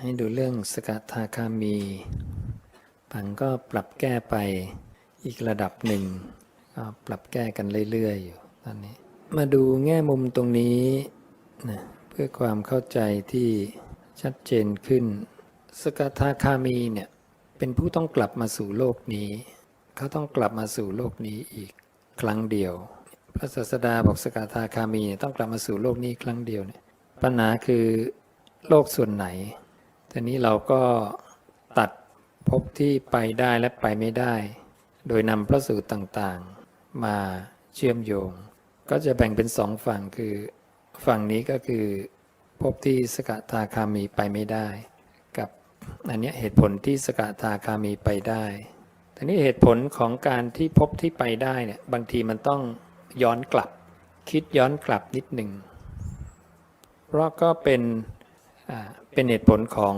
ให้ดูเรื่องสกทาคามีผังก็ปรับแก้ไปอีกระดับหนึ่งก็ปรับแก้กันเรื่อยๆอยู่ตอนนี้ มาดูแง่มุมตรงนี้นะเพื่อความเข้าใจที่ชัดเจนขึ้น สกทาคามีเนี่ยเป็นผู้ต้องกลับมาสู่โลกนี้ เขาต้องกลับมาสู่โลกนี้อีกครั้งเดียว พระศาสดาบอกสกทาคามีเนี่ยต้องกลับมาสู่โลกนี้ครั้งเดียวเนี่ยปัญหาคือโลกส่วนไหน ทีนี้เราก็ตัดภพที่ไปได้และไปไม่ได้ โดยนำพระสูตรต่างๆ มาเชื่อมโยง ก็จะแบ่งเป็นสองฝั่งคือ ฝั่งนี้ก็คือภพที่สกทาคามีไปไม่ได้ กับอันนี้เหตุผลที่สกทาคามีไปได้ทีนี้เหตุผลของการที่ภพที่ไปได้เนี่ยบางทีมันต้องย้อนกลับ คิดย้อนกลับนิดหนึ่งเพราะก็เป็น เป็นเหตุผลของ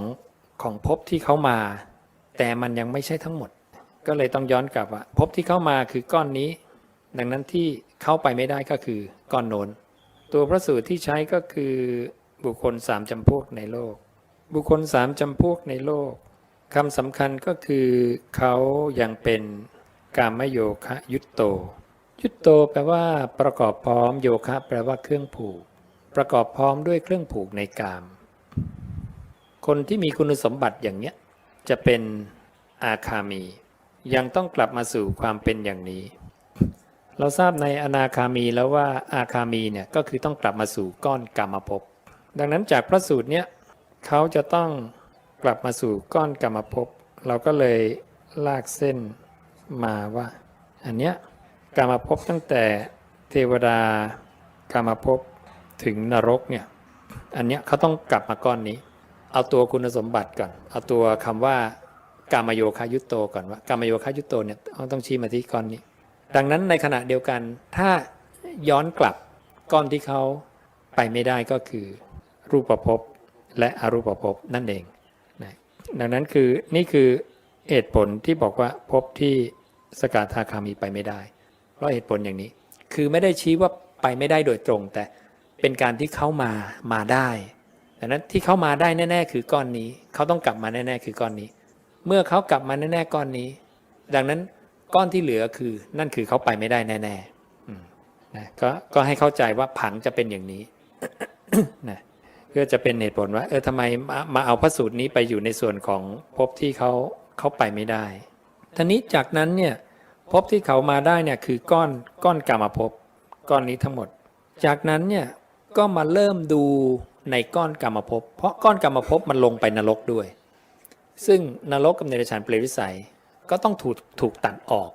ของภพที่เขามา แต่มันยังไม่ใช่ทั้งหมด ก็เลยต้องย้อนกลับว่าภพที่เข้ามาคือก้อนนี้ ดังนั้นที่เข้าไปไม่ได้ก็คือก้อนโน้นตัวพระสูตรที่ใช้ก็คือบุคคลสามจำพวกในโลก บุคคลสามจำพวกในโลกคำสำคัญก็คือเขายังเป็นกามโยคะยุตโต ยุตโตแปลว่าประกอบพร้อมโยคะ แปลว่าเครื่องผูก ประกอบพร้อมด้วยเครื่องผูกในกาม คนที่มีคุณสมบัติอย่างเนี้ยจะเป็นอาคามี ยังต้องกลับมาสู่ความเป็นอย่างนี้ เราทราบในอนาคามีแล้วว่าอาคามีเนี่ยก็คือต้องกลับมาสู่ก้อนกรรมภพดังนั้นจากพระสูตรเนี้ยเขาจะต้องกลับมาสู่ก้อนกรรมภพเราก็เลยลากเส้นมาว่า อันเนี้ยกรรมภพตั้งแต่เทวดากรรมภพถึงนรกเนี่ยอันเนี้ยเขาต้องกลับมาก้อนนี้ เอาตัวคุณสมบัติก่อน เอาตัวคำว่ากามโยคายุตโตก่อนว่ากามโยคายุตโตเนี่ยต้องชี้มาที่ก้อนนี้ ดังนั้นในขณะเดียวกัน ถ้าย้อนกลับก้อนที่เขาไปไม่ได้ก็คือรูปภพและอรูปภพนั่นเองนะดังนั้นคือนี่คือเหตุผลที่บอกว่าภพที่สกทาคามีไปไม่ได้ เพราะเหตุผลอย่างนี้ คือไม่ได้ชี้ว่าไปไม่ได้โดยตรง แต่เป็นการที่เขามามาได้ ดังนั้นที่เขามาได้แน่ ๆ คือก้อนนี้ เขาต้องกลับมาแน่ๆคือก้อนนี้ เมื่อเขากลับมาแน่ๆก้อนนี้ ดังนั้นก้อนที่เหลือคือ นั่นคือเขาไปไม่ได้แน่ๆนะก็ก็ให้เข้าใจว่าผังจะเป็นอย่างนี้นะเพื่อจะเป็นเหตุผลว่า เออทำไมมามาเอาพระสูตรนี้ไปอยู่ในส่วนของภพที่เขาเขาไปไม่ได้ทีนี้จากนั้นเนี่ยภพที่เขามาได้เนี่ยคือก้อนก้อนกรรมภพก้อนนี้ทั้งหมด จากนั้นเนี่ยก็มาเริ่มดู ในก้อนกรรมภพเพราะก้อนกรรมภพมันลงไปนรกด้วย ซึ่งนรกกับเนรชานเปรตวิสัยก็ต้องถูกถูกตัดออก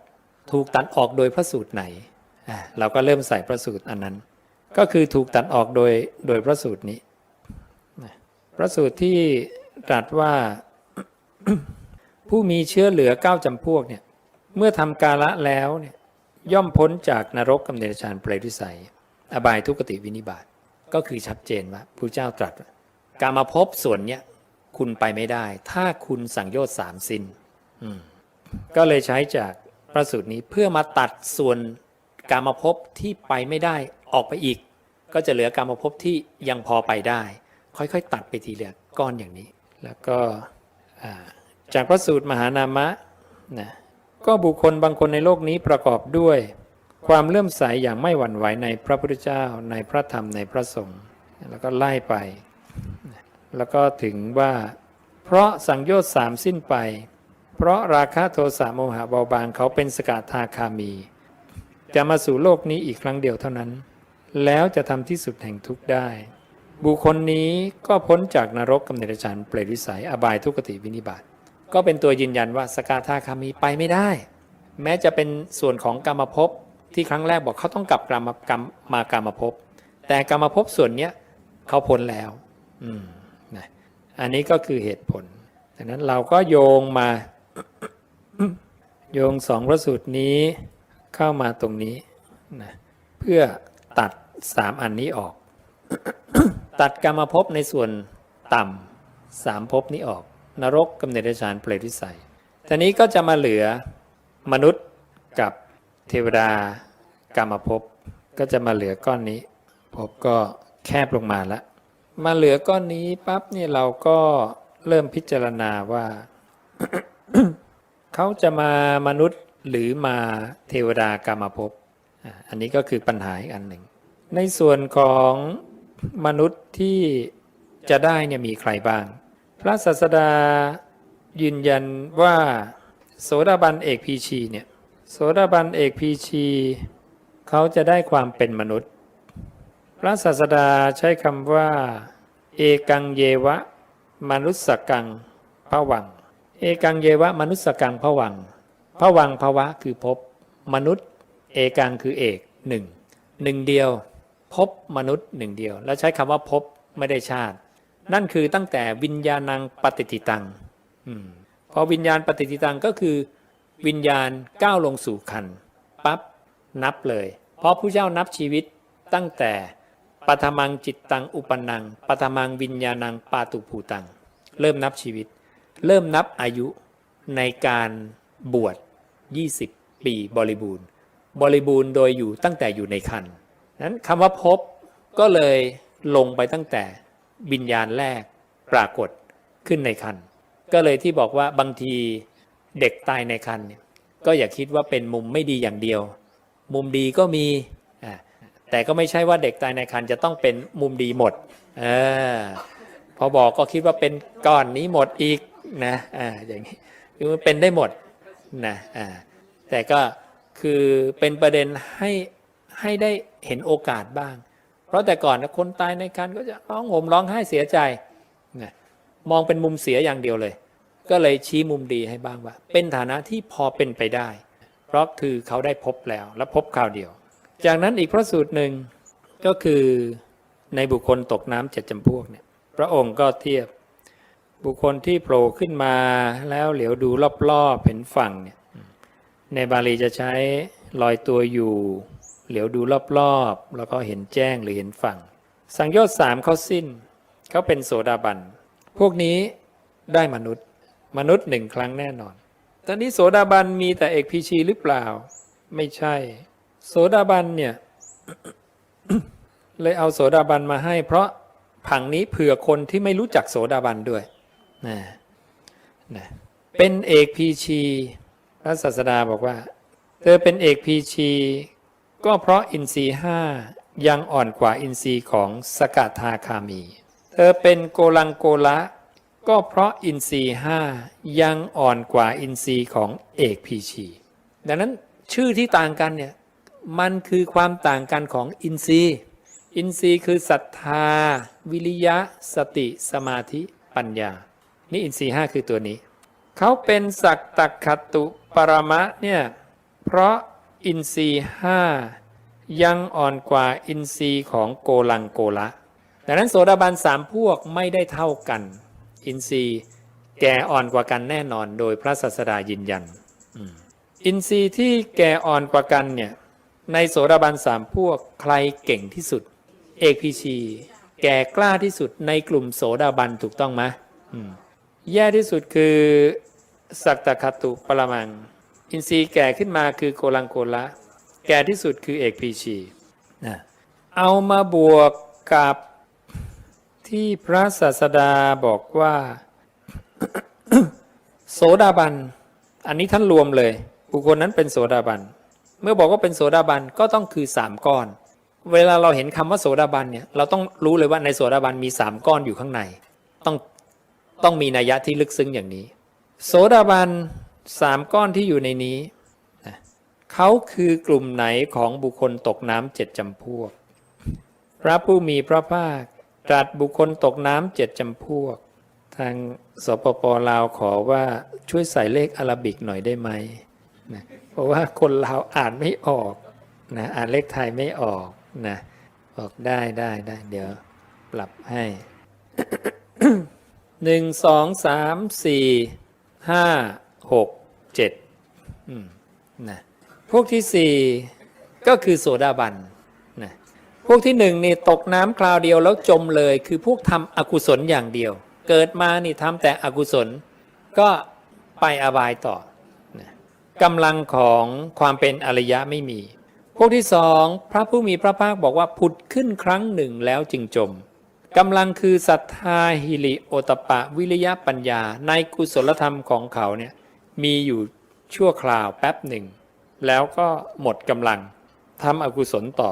ถูกตัดออกโดยพระสูตรไหนเราก็เริ่มใส่พระสูตรอันนั้น ก็คือถูกตัดออกโดยโดยพระสูตรนี้พระสูตรที่ตรัสว่าผู้มีเชื้อเหลือเก้าจำพวกเนี่ยเมื่อทำกาละแล้วเนี่ยย่อมพ้นจากนรกกับเนรชานเปรตวิสัย อบายทุกติวินิบาต ก็คือชัดเจนว่าพระเจ้าตรัส การมาพบส่วนเนี้ยคุณไปไม่ได้ ถ้าคุณสังโยชน์สามสิน้นก็เลยใช้จากพระสูตรนี้เพื่อมาตัดส่วนการมภพบที่ไปไม่ได้ออกไปอีก ก็จะเหลือการมภพบที่ยังพอไปได้ ค่อยๆ ตัดไปทีละก้อนอย่างนี้ แล้วก็าจากพระสูตรมหานามะนะก็บุคคลบางคนในโลกนี้ประกอบด้วย ความเลื่อมใสอย่างไม่หวั่นไหวในพระพุทธเจ้าในพระธรรมในพระสงฆ์แล้วก็ไล่ไป แล้วก็ถึงว่า เพราะสังโยชน์สามสิ้นไป เพราะราคะโทสะโมหะเบาบางเขาเป็นสกทาคามี จะมาสู่โลกนี้อีกครั้งเดียวเท่านั้น แล้วจะทำที่สุดแห่งทุกข์ได้ บุคคลนี้ก็พ้นจากนรกกำเนิดฉันเปรตวิสัยอบายทุกขติวินิบาตก็เป็นตัวยืนยันว่าสกาทาคามีไปไม่ได้ แม้จะเป็นส่วนของกรรมภพ ที่ครั้งแรกบอกเขาต้องกลับกรรมกรรมมากรรมภพแต่กรรมภพส่วนเนี้ยเขาพ้นแล้ว อืมนะอันนี้ก็คือเหตุผลดังนั้นเราก็โยงมา โยงสองพระสูตรนี้เข้ามาตรงนี้นะเพื่อตัดสามอันนี้ออก ตัดกรรมภพในส่วนต่ำสามภพนี้ออก นรกกำเนิดฌานเปรตวิสัยทีนี้ก็จะมาเหลือมนุษย์กับ เทวดากรรมภพก็จะมาเหลือก้อนนี้ภพก็แคบลงมาแล้วมาเหลือก้อนนี้ปั๊บเนี่ยเราก็เริ่มพิจารณาว่า เขาจะมามนุษย์หรือมาเทวดากรรมภพอันนี้ก็คือปัญหาอีกอันหนึ่ง ในส่วนของมนุษย์ที่จะได้เนี่ยมีใครบ้าง พระศาสดายืนยันว่าโสดาบันเอกพีชีเนี่ย โสดาบันเอกพีชี เขาจะได้ความเป็นมนุษย์ พระศาสดาใช้คำว่า เอกังเยวะ มนุสสกังพระวัง เอกังเยวะ มนุสสกังพระวังพระวังภวะคือภพมนุษย์ เอกังคือเอกหนึ่งหนึ่งเดียวภพมนุษย์หนึ่งเดียว แล้วใช้คำว่าภพไม่ได้ชาติ นั่นคือตั้งแต่วิญญาณังปฏิติตังอพอวิญญาณปฏิติตังก็คือ วิญญาณก้าวลงสู่ขันปั๊บนับเลย เพราะผู้เจ้านับชีวิตตั้งแต่ปฐมังจิตตังอุปนังปฐมังวิญญาณังปาตุภูตัง เริ่มนับชีวิต เริ่มนับอายุในการบวช 20 ปีบริบูรณ์ บริบูรณ์โดยอยู่ตั้งแต่อยู่ในคันนั้นคำว่าพบก็เลยลงไปตั้งแต่วิญญาณแรกปรากฏขึ้นในคันก็เลยที่บอกว่าบางที เด็กตายในคันก็อย่าคิดว่าเป็นมุมไม่ดีอย่างเดียว มุมดีก็มีแต่ก็ไม่ใช่ว่าเด็กตายในคันจะต้องเป็นมุมดีหมดอพอบอกก็คิดว่าเป็นก้อนนี้หมดอีกนะออย่างนี้คือมันเป็นได้หมดนะแต่ก็คือเป็นประเด็นให้ให้ได้เห็นโอกาสบ้าง เพราะแต่ก่อนนะคนตายในคันก็จะร้องโหมร้องไห้เสียใจนะมองเป็นมุมเสียอย่างเดียวเลย ก็เลยชี้มุมดีให้บ้างว่า เป็นฐานะที่พอเป็นไปได้ เพราะคือเขาได้พบแล้วและพบคราวเดียว จากนั้นอีกพระสูตรหนึ่งก็คือในบุคคลตกน้ำเจ็ดจำพวกเนี่ยพระองค์ก็เทียบบุคคลที่โผล่ขึ้นมาแล้วเหลียวดูรอบๆเห็นฝั่งเนี่ยในบาลีจะใช้ลอยตัวอยู่ เหลียวดูรอบๆ แล้วก็เห็นแจ้งหรือเห็นฝั่ง สังโยชน์สามเขาสิ้น เขาเป็นโสดาบัน พวกนี้ได้มนุษย์ มนุษย์หนึ่งครั้งแน่นอน ตอนนี้โสดาบันมีแต่เอกพีชีหรือเปล่า ไม่ใช่ โสดาบันเนี่ย เลยเอาโสดาบันมาให้ เพราะผังนี้เผื่อคนที่ไม่รู้จักโสดาบันด้วยนะนะเป็นเอกพีชีพระศาสดาบอกว่า เธอเป็นเอกพีชี ก็เพราะอินทรีห้ายังอ่อนกว่าอินทรีย์ของสกทาคามี เธอเป็นโกลังโกละ ก็เพราะอินทรีห้ายังอ่อนกว่าอินทรีย์ของเอกพีชีดังนั้นชื่อที่ต่างกันเนี่ยมันคือความต่างกันของอินทรีย์ อินทรีย์คือศรัทธา วิริยะ สติ สมาธิปัญญา นี่อินทรีย์ห้าคือตัวนี้ เขาเป็นสักตักขตุปรมะเนี่ยเพราะอินทรีย์ห้ายังอ่อนกว่าอินทรีย์ของโกลังโกละดังนั้นโสดาบันสามพวกไม่ได้เท่ากัน อินทรีย์แก่อ่อนกว่ากันแน่นอนโดยพระศาสดายืนยัน อินทรีย์ที่แก่อ่อนกว่ากันเนี่ยในโสดาบันสามพวกใครเก่งที่สุด เอกพีชีแก่กล้าที่สุดในกลุ่มโสดาบันถูกต้องไหมอืมแย่ที่สุดคือสักตะคตุปรมัง อินทรีย์แก่ขึ้นมาคือโกลังโกละแก่ที่สุดคือเอกพีชีนะเอามาบวกกับ ที่พระศาสดาบอกว่า โสดาบัน อันนี้ท่านรวมเลย บุคคลนั้นเป็นโสดาบัน เมื่อบอกว่าเป็นโสดาบันก็ต้องคือสามก้อน เวลาเราเห็นคำว่าโสดาบันเนี่ยเราต้องรู้เลยว่าในโสดาบันมีสามก้อนอยู่ข้างใน ต้องต้องมีนัยยะที่ลึกซึ้งอย่างนี้ โสดาบันสามก้อนที่อยู่ในนี้นะเขาคือกลุ่มไหนของบุคคลตกน้ำเจ็ดจำพวก พระผู้มีพระภาค ตรัสบุคคลตกน้ำเจ็ดจำพวก ทางสปปลาวขอว่าช่วยใส่เลขอารบิกหน่อยได้ไหมนะเพราะว่าคนลาวอ่านไม่ออกนะอ่านเลขไทยไม่ออกนะบอกได้ได้ได้เดี๋ยวปรับให้หนึ่งสองสามสี่ห้าหกเจ็ดนะพวกที่สี่ก็คือโสดาบัน พวกที่หนึ่งนี่ตกน้ำคราวเดียวแล้วจมเลย คือพวกทำอกุศลอย่างเดียว เกิดมานี่ทำแต่อกุศล ก็ไปอบายต่อนะกำลังของความเป็นอริยะไม่มี พวกที่สองพระผู้มีพระภาคบอกว่าผุดขึ้นครั้งหนึ่งแล้วจึงจมกำลังคือศรัทธาหิริโอตปะวิริยะปัญญา ในกุศลธรรมของเขาเนี่ยมีอยู่ชั่วคราวแป๊บหนึ่ง แล้วก็หมดกำลังทำอกุศลต่อ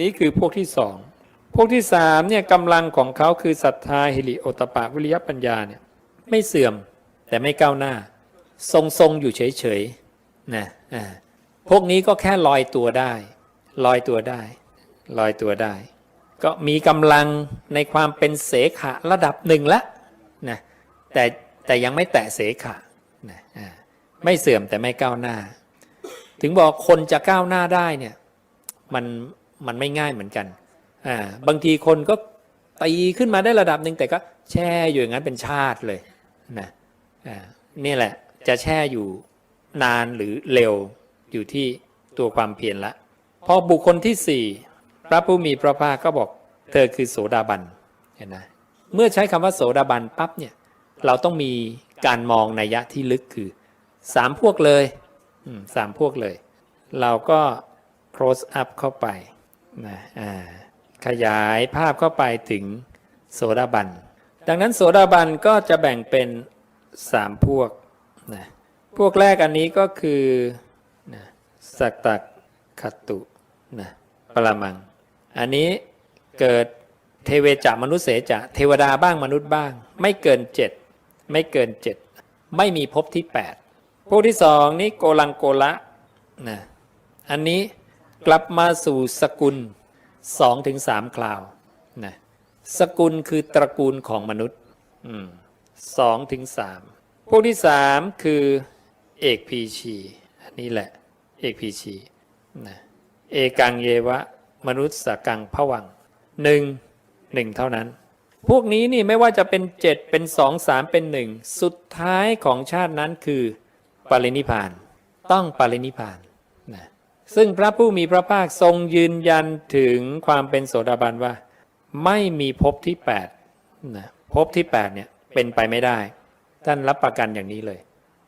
นี่คือพวกที่สองพวกที่สามเนี่ยกำลังของเขาคือศรัทธาหิริโอตปะวิริยปัญญาเนี่ยไม่เสื่อมแต่ไม่ก้าวหน้า ทรงๆอยู่เฉยๆนะอ่าพวกนี้ก็แค่ลอยตัวได้ ลอยตัวได้ ลอยตัวได้ ก็มีกำลังในความเป็นเสขะระดับหนึ่งละนะแต่แต่ยังไม่แตะเสขะนะอ่าไม่เสื่อมแต่ไม่ก้าวหน้า ถึงบอกคนจะก้าวหน้าได้เนี่ยมัน มันไม่ง่ายเหมือนกันอ่าบางทีคนก็ตีขึ้นมาได้ระดับหนึ่งแต่ก็แช่อยู่อย่างนั้นเป็นชาติเลยนะอ่านี่แหละจะแช่อยู่นานหรือเร็วอยู่ที่ตัวความเพียรละ พอบุคคลที่สี่พระผู้มีพระภาคก็บอกเธอคือโสดาบันเห็นไหมเมื่อใช้คำว่าโสดาบันปั๊บเนี่ยเราต้องมีการมองนัยยะที่ลึกคือสามพวกเลยอืมสามพวกเลย เราก็ close up เข้าไป นะขยายภาพเข้าไปถึงโสดาบัน ดังนั้นโสดาบันก็จะแบ่งเป็นสามพวกนะพวกแรกอันนี้ก็คือนะสักตักขตุนะปรมัง อันนี้เกิดเทเวจะมนุษย์เสจะเทวดาบ้างมนุษย์บ้าง ไม่เกินเจ็ดไม่เกินเจ็ดไม่มีภพที่แปดพวกที่สองนี้โกลังโกละนะอันนี้ กลับมาสู่สกุลสองถึงสามคราวนะสกุลคือตระกูลของมนุษย์สองถึงสามพวกที่สามคือเอกพีชีอันนี้แหละ เอกพีชีนะเอกังเยวะ มนุษย์สกังพวังหนึ่งหนึ่งเท่านั้น พวกนี้นี่ไม่ว่าจะเป็นเจ็ดเป็นสองสามเป็นหนึ่งสุดท้ายของชาตินั้นคือปรินิพาน ต้องปรินิพาน ซึ่งพระผู้มีพระภาคทรงยืนยันถึงความเป็นโสดาบันว่า ไม่มีภพที่8นะภพที่8เนี่ยเป็นไปไม่ได้ ท่านรับประกันอย่างนี้เลย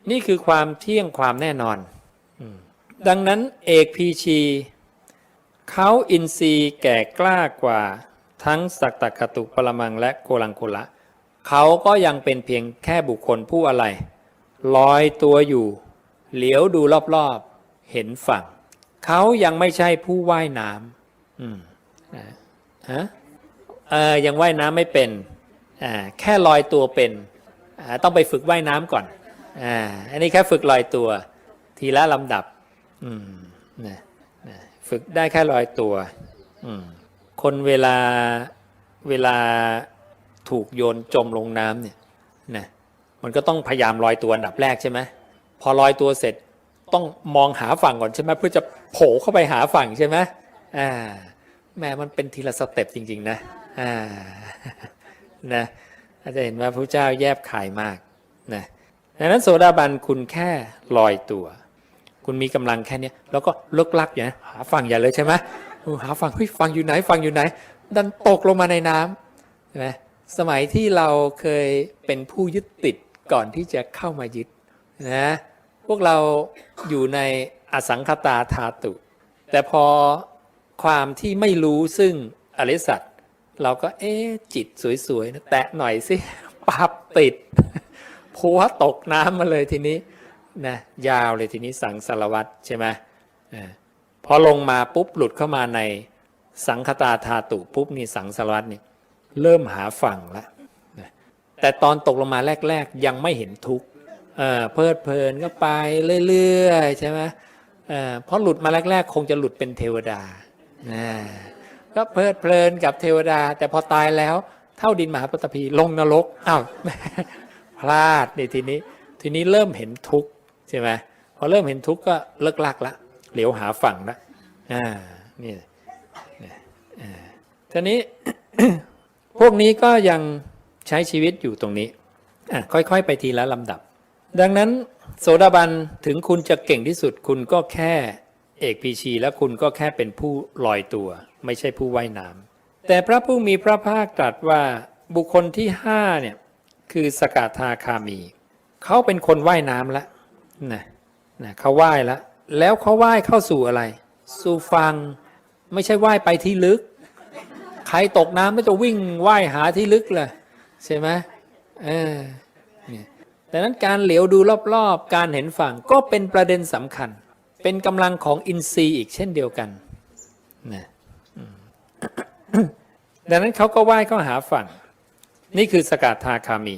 นี่คือความเที่ยงความแน่นอน ดังนั้นเอกพีชีเขาอินทรีย์แก่กล้ากว่าทั้งสักตะกตุปรมังและโกลังโกละ เขาก็ยังเป็นเพียงแค่บุคคลผู้อะไรลอยตัวอยู่ เหลียวดูรอบๆ เห็นฝั่ง เขายังไม่ใช่ผู้ว่ายน้ำอืมนะฮะเออยังว่ายน้ำไม่เป็นอ่าแค่ลอยตัวเป็นอ่าต้องไปฝึกว่ายน้ำก่อนอ่าอันนี้แค่ฝึกลอยตัว ทีละลำดับอืมนะนะฝึกได้แค่ลอยตัวอืมคนเวลาเวลาถูกโยนจมลงน้ำเนี่ยนะมันก็ต้องพยายามลอยตัวอันดับแรกใช่ไหมพอลอยตัวเสร็จ ต้องมองหาฝั่งก่อนใช่ไหมเพื่อจะโผล่เข้าไปหาฝั่งใช่ไหมอ่าแม่มันเป็นทีละสเต็ปจริง ๆ นะอ่านะอาจจะเห็นว่าพระเจ้าแยบขายมากนะดังนั้นโสดาบันคุณแค่ลอยตัว คุณมีกำลังแค่เนี้ยแล้วก็เลิกลักอย่างนี้หาฝั่งอย่าเลยใช่ไหมหาฝั่งเฮ้ยฝั่งอยู่ไหนฝั่งอยู่ไหน ดันตกลงมาในน้ำใช่ไหมสมัยที่เราเคยเป็นผู้ยึดติดก่อนที่จะเข้ามายึดนะ พวกเราอยู่ในอสังคตาธาตุ แต่พอความที่ไม่รู้ซึ่งอริสัตเราก็เอ๊จิตสวยๆนะแตะหน่อยสิปับติดพัวตกน้ำมาเลยทีนี้นะยาวเลยทีนี้สังสารวัตรใช่ไหมพอลงมาปุ๊บหลุดเข้ามาในสังคตาธาตุปุ๊บนี่สังสารวัตรนี่เริ่มหาฝั่งแล้วนะแต่ตอนตกลงมาแรก ๆ ยังไม่เห็นทุกข์ เออเพลิดเพลินก็ไปเรื่อยๆใช่ไหมเออเพราะหลุดมาแรก ๆ คงจะหลุดเป็นเทวดานะก็เพลิดเพลินกับเทวดา แต่พอตายแล้วเท่าดินมหาปฐพีลงนรกอ้าวพลาดในทีนี้ทีนี้เริ่มเห็นทุกข์ใช่ไหมพอเริ่มเห็นทุกข์ก็เลิกลักละเหลียวหาฝั่งละอ่านี่อ่าทีนี้พวกนี้ก็ยังใช้ชีวิตอยู่ตรงนี้อะค่อยๆ ไปทีละลำดับ ดังนั้นโสดาบันถึงคุณจะเก่งที่สุด คุณก็แค่เอกพีชีและคุณก็แค่เป็นผู้ลอยตัว ไม่ใช่ผู้ว่ายน้ำแต่พระผู้มีพระภาคตรัสว่าบุคคลที่ห้าเนี่ยคือสกทาคามี เขาเป็นคนว่ายน้ำแล้วนะนะเขาว่ายแล้วแล้วเขาว่ายเข้าสู่อะไร สู่ฟังไม่ใช่ว่ายไปที่ลึก ใครตกน้ำก็จะวิ่งว่ายหาที่ลึกเลยใช่ไหมเออ ดังนั้นการเหลียวดูรอบๆ การเห็นฝั่งก็เป็นประเด็นสำคัญ เป็นกำลังของอินทรีย์อีกเช่นเดียวกันนะดังนั้นเขาก็ว่ายเข้าหาฝั่ง นี่คือสกาทาคามี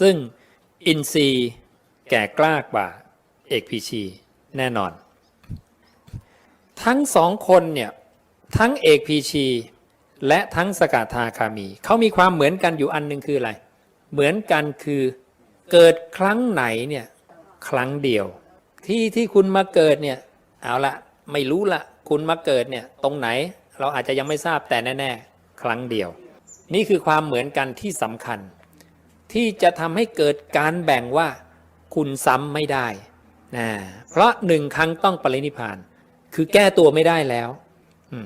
ซึ่งอินทรีย์แก่กล้ากว่าเอกพีชีแน่นอน ทั้งสองคนเนี่ยทั้งเอกพีชีและทั้งสกาทาคามี เขามีความเหมือนกันอยู่อันหนึ่งคืออะไร เหมือนกันคือ เกิดครั้งไหนเนี่ยครั้งเดียว ที่ที่คุณมาเกิดเนี่ยเอาละไม่รู้ละคุณมาเกิดเนี่ยตรงไหนเราอาจจะยังไม่ทราบแต่แน่ ๆ ครั้งเดียว นี่คือความเหมือนกันที่สำคัญ ที่จะทำให้เกิดการแบ่งว่าคุณซ้ำไม่ได้นะเพราะหนึ่งครั้งต้องปรินิพาน คือแก้ตัวไม่ได้แล้วม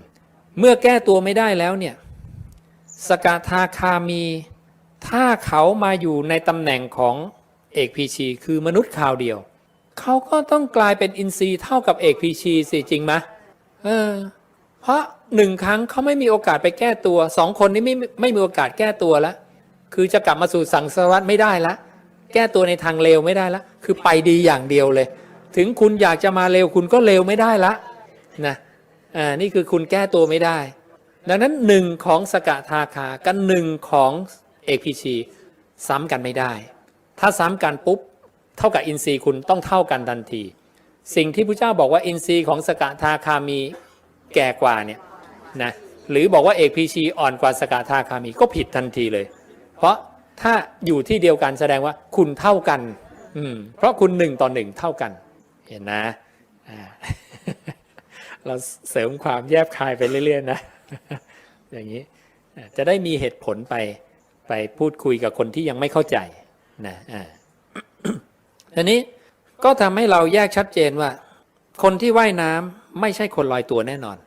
เมื่อแก้ตัวไม่ได้แล้วเนี่ยสกทาคามี ถ้าเขามาอยู่ในตำแหน่งของเอกพีชีคือมนุษย์ข่าวเดียว เขาก็ต้องกลายเป็นอินทรีย์เท่ากับเอกพีชีสิจริงไหมเออ เพราะหนึ่งครั้งเขาไม่มีโอกาสไปแก้ตัวสองคนนี้ไม่ไม่มีโอกาสแก้ตัวแล้วคือจะกลับมาสู่สังสารวัฏไม่ได้ละแก้ตัวในทางเลวไม่ได้ละคือไปดีอย่างเดียวเลย ถึงคุณอยากจะมาเร็วคุณก็เร็วไม่ได้ละนะอ่านี่คือคุณแก้ตัวไม่ได้ ดังนั้นหนึ่งของสกทาคากับหนึ่งของ เอกพีชีซ้ำกันไม่ได้ ถ้าซ้ำกันปุ๊บ เท่ากับอินทรีย์คุณต้องเท่ากันทันที สิ่งที่พระเจ้าบอกว่าอินทรีย์ของสกทาคามีแก่กว่าเนี่ยนะหรือบอกว่าเอกพีชีอ่อนกว่าสกทาคามีก็ผิดทันทีเลย เพราะถ้าอยู่ที่เดียวกันแสดงว่าคุณเท่ากันอืมเพราะคุณหนึ่งต่อหนึ่งเท่ากัน เห็นนะเราเสริมความแยบคายไปเรื่อยๆนะ อย่างนี้จะได้มีเหตุผลไป ไปพูดคุยกับคนที่ยังไม่เข้าใจนะอ่าทีนี้ก็ทำให้เราแยกชัดเจนว่า คนที่ว่ายน้ำไม่ใช่คนลอยตัวแน่นอน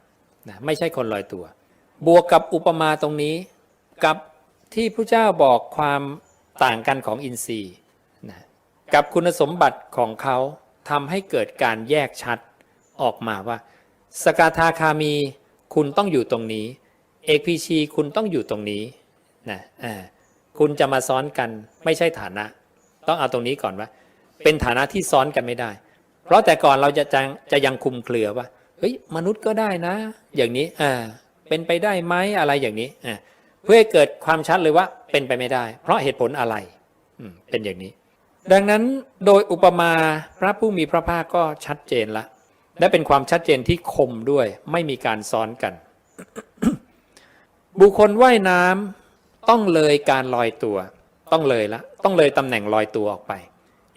นะไม่ใช่คนลอยตัว บวกกับอุปมาตรงนี้ กับที่พระเจ้าบอกความต่างกันของอินทรีย์นะกับคุณสมบัติของเขาทำให้เกิดการแยกชัดออกมาว่า สกาทาคามีคุณต้องอยู่ตรงนี้ เอกพีชีคุณต้องอยู่ตรงนี้ นะคุณจะมาซ้อนกันไม่ใช่ฐานะ ต้องเอาตรงนี้ก่อนว่า เป็นฐานะที่ซ้อนกันไม่ได้ เพราะแต่ก่อนเราจะจะจะยังคุมเครือว่าเฮ้ยมนุษย์ก็ได้นะ อย่างนี้อ่าเป็นไปได้ไหมอะไรอย่างนี้อ่าเพื่อให้เกิดความชัดเลยว่าเป็นไปไม่ได้ เพราะเหตุผลอะไรอืมเป็นอย่างนี้ ดังนั้นโดยอุปมาพระผู้มีพระภาคก็ชัดเจนละ และเป็นความชัดเจนที่คมด้วย ไม่มีการซ้อนกัน บุคคลว่ายน้ำ ต้องเลยการลอยตัว ต้องเลยละ ต้องเลยตำแหน่งลอยตัวออกไป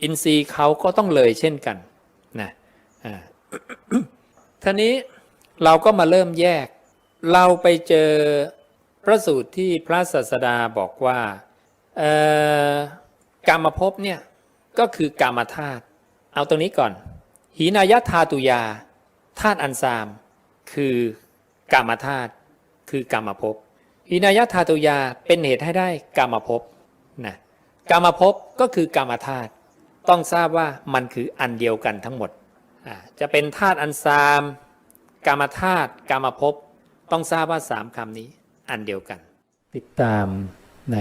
อินทรีย์เขาก็ต้องเลยเช่นกันนะอ่านี้เราก็มาเริ่มแยก เราไปเจอพระสูตรที่พระศาสดาบอกว่าเอ่อกามภพเนี่ยก็คือกามธาตุเอาตรงนี้ก่อนหีนายธาตุยาธาตุอันซาม คือกามธาตุคือกามภพ หีนายธาตุยาเป็นเหตุให้ได้กามภพนะกามภพก็คือกามธาตุต้องทราบว่ามันคืออันเดียวกันทั้งหมด จะเป็นธาตุอันซามกามธาตุกามภพต้องทราบว่าสามคำนี้อันเดียวกัน ติดตามใน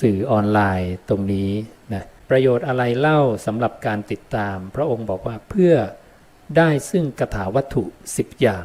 สื่อออนไลน์ตรงนี้นะประโยชน์อะไรเล่าสำหรับการติดตาม พระองค์บอกว่าเพื่อได้ซึ่งกถาวัตถุ 10 อย่าง